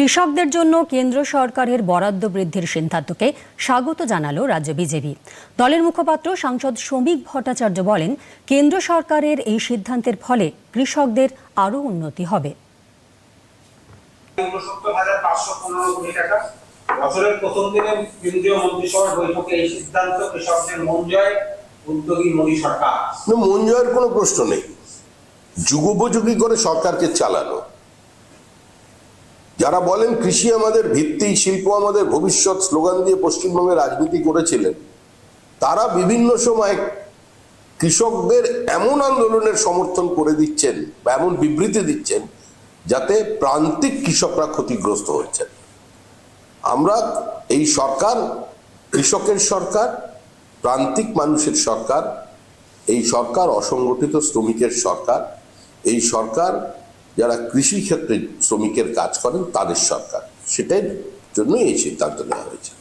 কৃষকদের জন্য কেন্দ্র সরকারের বরাদ্দ বৃদ্ধির সিদ্ধান্তকে স্বাগত জানালো রাজ্য বিজেপি। দলের মুখপাত্র সাংসদ শ্রমিক ভট্টাচার্য বলেন কেন্দ্র সরকারের এই সিদ্ধান্তের ফলে কৃষকদের আরও উন্নতি হবে। টাকা। বছরের প্রথম দিনে কেন্দ্রীয় মন্ত্রিসভার বৈঠকে এই সিদ্ধান্ত কৃষকদের মন জয় উদ্যোগী মোদী সরকার। মন জয়ের কোনো প্রশ্ন নেই। যুগোপযোগী করে সরকারকে চালানো। যারা বলেন কৃষি আমাদের ভিত্তি, শিল্প আমাদের ভবিষ্যৎ স্লোগান দিয়ে পশ্চিমবঙ্গে রাজনীতি করেছিলেন, তারা বিভিন্ন সময় কৃষকদের এমন আন্দোলনের সমর্থন করে দিচ্ছেন বা এমন বিবৃতি দিচ্ছেন যাতে প্রান্তিক কৃষকরা ক্ষতিগ্রস্ত হচ্ছেন। আমরা এই সরকার, কৃষকের সরকার, প্রান্তিক মানুষের সরকার, এই সরকার অসংগঠিত শ্রমিকের সরকার, এই সরকার যারা কৃষি ক্ষেত্রে শ্রমিকের কাজ করেন তাদের সরকার। সেটাই জন্যই এই সিদ্ধান্ত নেওয়া হয়েছে।